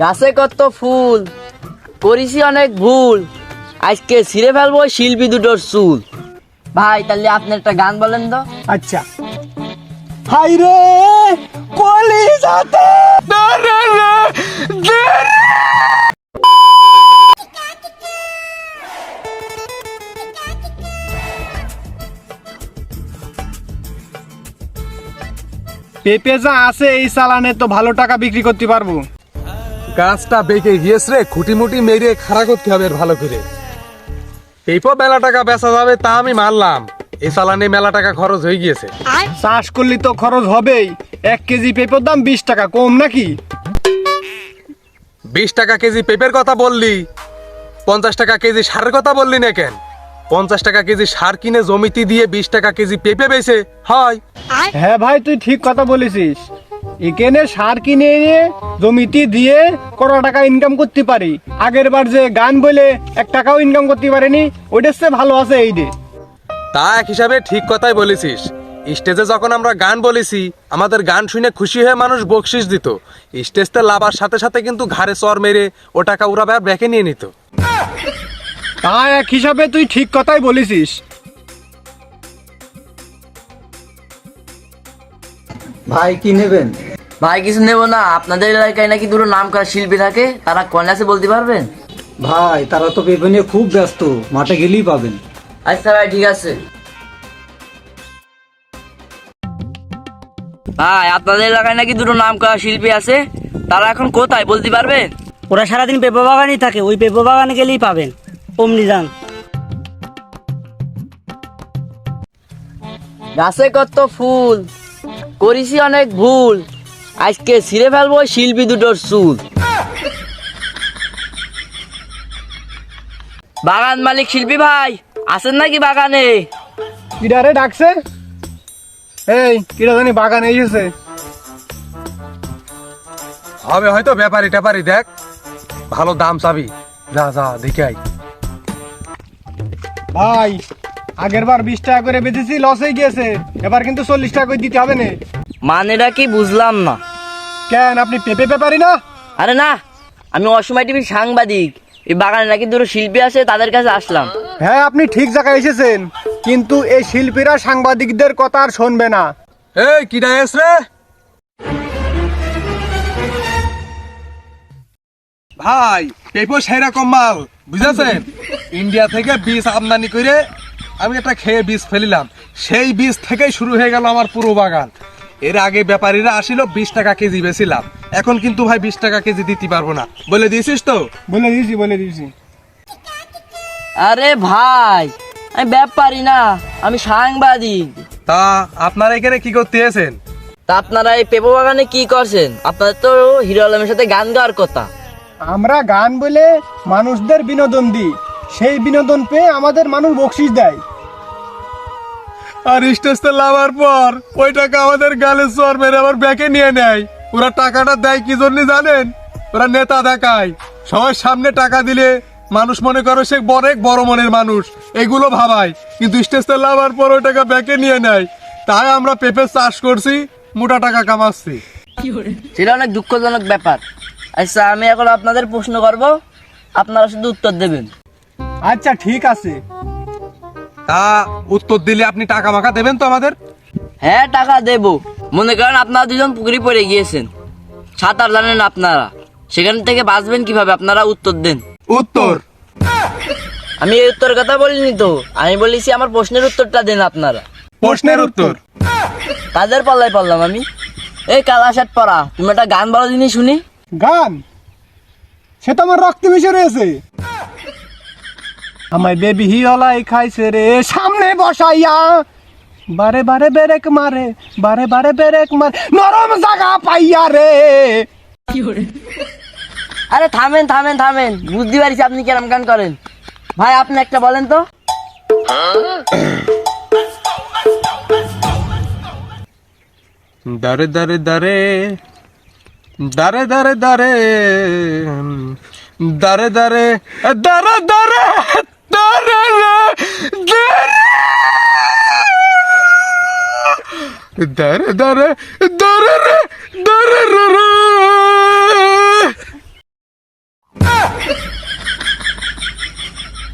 গাছে কত ফুল, করেছি অনেক ভুল। আজকে ছিঁড়ে ফেলব শিল্পী দুটোর চুল। ভাই, তাহলে আপনি একটা গান বলেন তো। আচ্ছা। হাই রে কলি যাতে পেঁপে যা আছে এই সালানে তো ভালো টাকা বিক্রি করতে পারব। গাছটা বেঁকে গিয়েছে রে খুঁটি মুটি মেরে খাড়া করতে হবে ভালো করে। এই পর মেলা টাকা বেচা যাবে তা আমি মানলাম। এই চালানে মেলা টাকা খরচ হয়ে গিয়েছে। চাষ করলে তো খরচ হবেই। এক কেজি পেঁপের দাম বিশ টাকা কম নাকি? বিশ টাকা কেজি পেঁপের কথা বললি পঞ্চাশ টাকা কেজি সারের কথা বললি না কেন? পঞ্চাশ টাকা কেজি সার কিনে জমিতে দিয়ে বিশ টাকা কেজি পেঁপে বেছে হয়। হ্যাঁ ভাই তুই ঠিক কথা বলেছিস। এখানে সার কিনে এনে জমিতে দিয়ে কত টাকা ইনকাম করতে পারি। আগের বার যে গান বলে এক টাকাও ইনকাম করতে পারেনি ওইটার চেয়ে ভালো আছে এই রে তা এক হিসাবে ঠিক কথাই বলেছিস। স্টেজে যখন আমরা গান বলেছি আমাদের গান শুনে খুশি হয়ে মানুষ বকশিস দিত। স্টেজতে লাভার সাথে সাথে কিন্তু ঘাড়ে চর মেরে ও টাকা ওরা আবার ব্যাকে নিয়ে নিত। তা এক হিসাবে তুই ঠিক কথাই বলেছিস। ভাই কি নেবেন? ভাই কিছু নেব না। আপনাদের এলাকায় নাকি দুটো নাম করা শিল্পী থাকে? তারা কোন আছে বলতে পারবেন? ভাই তারা তো পেঁপে নিয়ে খুব ব্যস্ত। মাঠে গেলেই পাবেন। আচ্ছা ভাই ঠিক আছে। ভাই আপনাদের এলাকায় নাকি দুটো নাম করা শিল্পী আছে? তারা এখন কোথায় বলতে পারবেন? ওরা সারাদিন পেঁপে বাগানই থাকে। ওই পেঁপে বাগানে গেলেই পাবেন। অমনি যান। গাছে কত ফুল করেছি অনেক ভুল। আজকে ছিঁড়ে ফেলব শিল্পী দুটোর চুল। বাগান মালিক শিল্পী ভাই আছেন নাকি বাগানে? কিডারে ডাকছে? এই কিডা জানি বাগানে এসেছে। হবে হয়তো ব্যাপারি ট্যাপারি দেখ। ভালো দাম চাবি। যা যা দেখে আই ভাই আগের বার বিশ টাকা করে বেঁচেছি লস হয়ে গিয়েছে। এবার কিন্তু চল্লিশ টাকা করে দিতে হবে না। মানেটা কি বুঝলাম না। কেন আপনি পেঁপে পেপারি না? আরে না আমি অসময় টিভির সাংবাদিক। এই বাগানে নাকি দুটো শিল্পী আছে তাদের কাছে আসলাম। হ্যাঁ আপনি ঠিক জায়গায় এসেছেন কিন্তু এই শিল্পীরা সাংবাদিকদের কথা আর শুনবে না। এই কি ডায়েস রে? ভাই পেপো সেরকম মাল বুঝেছেন? ইন্ডিয়া থেকে বীজ আমদানি করে আমি একটা খেয়ে বীজ ফেলিলাম। সেই বীজ থেকেই শুরু হয়ে গেল আমার পুরো বাগান। এর আগে ব্যাপারীরা আসিল বিশ টাকা কেজি বেছিলাম। এখন কিন্তু ভাই বিশ টাকা কেজি দিতে পারব না। বলে দিয়েছিস তো? বলে দিয়েছি বলে দিয়েছি। আরে ভাই আমি ব্যাপারই না আমি সাংবাদিক। তা আপনারা এখানে কি করতে এসেছেন? তা আপনারা এই পেপো বাগানে কি করছেন? আপনাদের তো হিরো আলমের সাথে গান গাওয়ার কথা। আমরা গান বলে মানুষদের বিনোদন দিই। সেই বিনোদন পেয়ে আমাদের মানুষ বকশিস দেয়। আর স্টেজতে লাভার পর ওই টাকা আমাদের গালে চর মেরে আবার ব্যাকে নিয়ে নেয়। ওরা টাকাটা দেয় কি জন্য জানেন? ওরা নেতা দেখায়। সবার সামনে টাকা দিলে মানুষ মনে করে সে বড় এক বড় মনের মানুষ। এগুলো ভাবায়। কিন্তু স্টেজতে লাভার পর ওই টাকা ব্যাকে নিয়ে নেয়। তাই আমরা পেঁপে চাষ করছি মোটা টাকা কামাচ্ছি। সেটা অনেক দুঃখজনক ব্যাপার। আচ্ছা আমি এখন আপনাদের প্রশ্ন করব আপনারা শুধু উত্তর দেবেন। আচ্ছা ঠিক আছে। তা উত্তর দিলে আপনি টাকা মাকা দেবেন তো আমাদের? হ্যাঁ টাকা দেব। মনে করেন আপনারা দুজন পুকুরি পড়ে গিয়েছেন। সাঁতার জানেন আপনারা। সেখান থেকে বাঁচবেন কীভাবে? আপনারা উত্তর দেন। উত্তর। আমি এই উত্তর কথা বলিনি তো। আমি বলেছি আমার প্রশ্নের উত্তরটা দেন আপনারা। প্রশ্নের উত্তর। কাদের পাল্লায় পারলাম আমি? এই কালা শার্ট পরা। তুমি একটা গান বলো দিনই শুনি। গান? সে তো আমার রক্ত মিশে রয়েছে। আমায় বেবি হিওলাই খাইছে রে সামনে বসাইয়া বারে বারে বেরেক মারে বারে বারে বেরেক মারে নরম জায়গা পাইয়া রে আরে থামেন থামেন থামেন বুঝতে পারছি আপনি কেরম গান করেন ভাই আপনি একটা বলেন তো দারে দারে দারে দারে দারে দারে দারে দারে দারে দারে দারে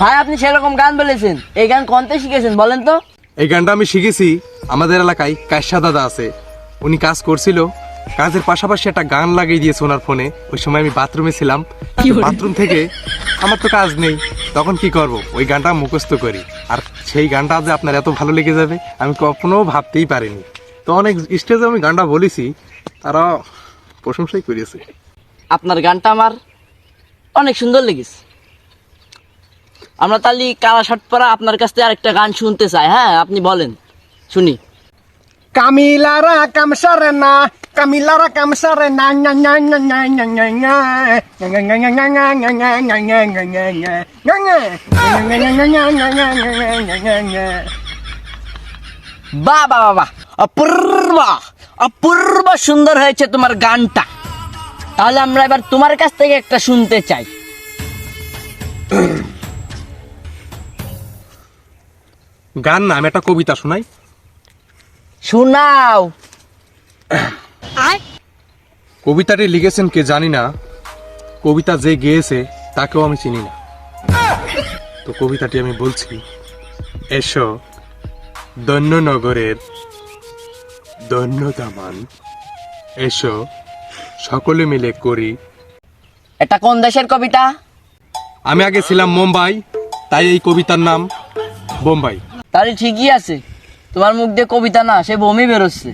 ভাই আপনি সেরকম গান বলেছেন। এই গান কনতে শিখেছেন বলেন তো? এই গানটা আমি শিখেছি আমাদের এলাকায় কাশা দাদা আছে। উনি কাজ করছিল। কাজের পাশাপাশি একটা গান লাগিয়ে দিয়েছে ওনার ফোনে। ওই সময় আমি বাথরুমে ছিলাম। বাথরুম থেকে আমার তো কাজ নেই। তখন কি করব? ওই গানটা মুখস্থ করি। আর সেই গানটা যে আপনার এত ভালো লেগে যাবে আমি কখনো ভাবতেই পারিনি। তো অনেক স্টেজে আমি গানটা বলেছি তারা প্রশংসাই করেছে আপনার গানটা আমার অনেক সুন্দর লেগেছে আমরা তাহলে কালা শার্ট পরা আপনার কাছ থেকে আরেকটা গান শুনতে চাই হ্যাঁ আপনি বলেন শুনি কামিলারা কামসারে না কামিলারা কামসারে না না না না না অপূর্ব অপূর্ব সুন্দর হয়েছে তোমার গানটা। তাহলে আমরা এবার তোমার কাছ থেকে একটা শুনতে চাই। গান না আমি একটা কবিতা শোনাই। শোনাও। কবিতাটি লিখেছেন কে জানি না। কবিতা যে গেয়েছে তাকেও আমি চিনি না। তো কবিতাটি আমি বলছি এসো দন্যনগরের দন্যদামান এসো সকলে মিলে করি। এটা কোন দেশের কবিতা? আমি আগে ছিলাম মুম্বাই তাই এই কবিতার নাম বোম্বাই। তাহলে ঠিকই আছে। তোমার মুখ দিয়ে কবিতা না সে বমি বেরোচ্ছে।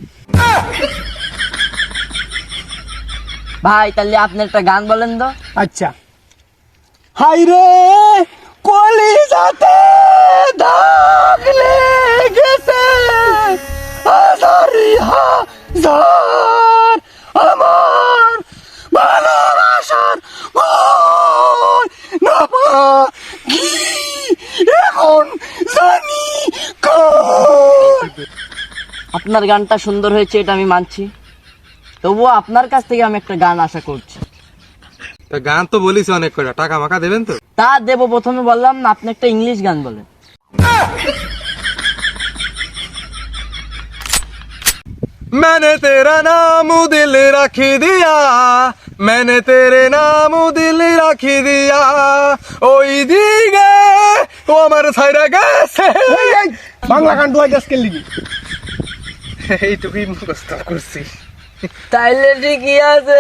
ভাই তাহলে আপনি একটা গান বলেন তো। আচ্ছা। হাই রে কলিজাতে দাগ হাজার আমার ভালোবাসার কি এখন জানি আপনার গানটা সুন্দর হয়েছে এটা আমি মানছি। তবুও আপনার কাছ থেকে আমি একটা গান আশা করছি। তা গান তো বলিস অনেক করে টাকা মাকা দেবেন তো? তা দেব প্রথমে বললাম না আপনি একটা ইংলিশ গান বলেন। मैंने तेरा नाम दिल रखी दिया मैंने तेरे नाम दिल রাখি দিয়া ওই দিকে ও আমার ছাইরা গেছে বাংলা গান দুয়াই দেশকে লিখি এইটুকুই মুখস্থ করছি তাইলে ঠিকই আছে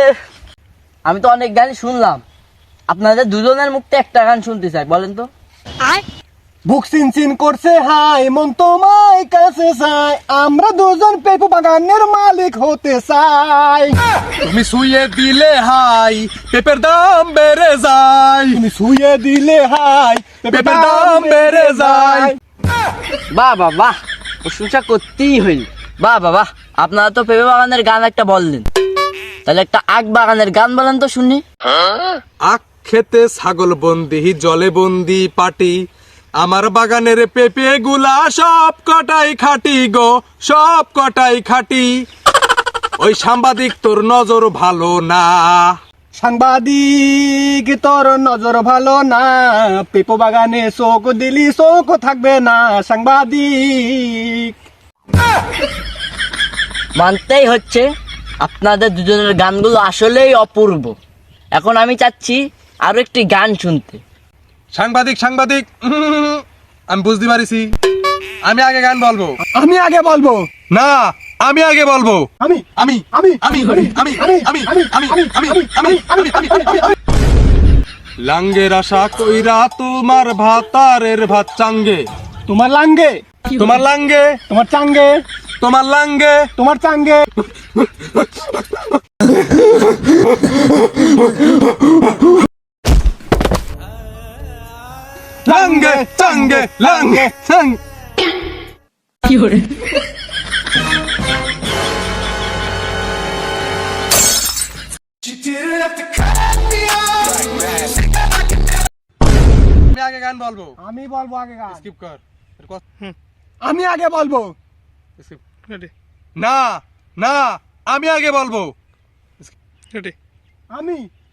আমি তো অনেক গান শুনলাম আপনাদের দুজনের মুখতে একটা গান শুনতে চাই বলেন তো বুক চিন চিন করছে হাই মন তোমায় কাছে চাই। আমরা দুজন পেপু বাগানের মালিক হতে চাই। তুমি শুয়ে দিলে হাই পেপের দাম বেড়ে যায়। তুমি শুয়ে দিলে হাই পেপের দাম বেড়ে যায়। বাহ বাহ বাহ প্রশংসা করতেই হইল। বাহ বাহ বাহ আপনারা তো পেঁপে বাগানের গান একটা বললেন। তাহলে একটা আখ বাগানের গান বলেন তো শুনি। আখ খেতে ছাগল বন্দি জলে বন্দি পাটি। আমার বাগানের পেঁপে গুলা সব কটাই খাটি গো সব কটাই খাটি। ওই সাংবাদিক তোর নজর ভালো না। সাংবাদিক তোর নজর ভালো না। পেপো বাগানে শোক দিলি শোক থাকবে না সাংবাদিক। মানতেই হচ্ছে আপনাদের দুজনের গানগুলো আসলেই অপূর্ব। এখন আমি চাচ্ছি আরও একটি গান শুনতে। সাংবাদিক সাংবাদিক আমি বুঝতে পারিছি আমি আগে গান বলব আমি আগে বলব না আমি আগে বলব আমি আমি আমি আমি আমি আমি আমি আমি আমি আমি আমি আমি লাঙ্গের আশা কইরা তোমার ভাতারের ভাত চাঙ্গে তোমার লাঙ্গে তোমার লাঙ্গে তোমার চাঙ্গে তোমার লাঙ্গে তোমার চাঙ্গে লাঙ্গে চাঙ্গে লাঙ্গে চাঙ্গে আমি আগে গান বলব। আমি বলব আগে গান। স্কিপ কর। হুম, আমি আগে বলব। না না আমি আগে বলব। আমি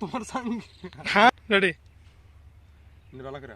তোমার সঙ্গে হ্যাঁ রেডি নিবালা করে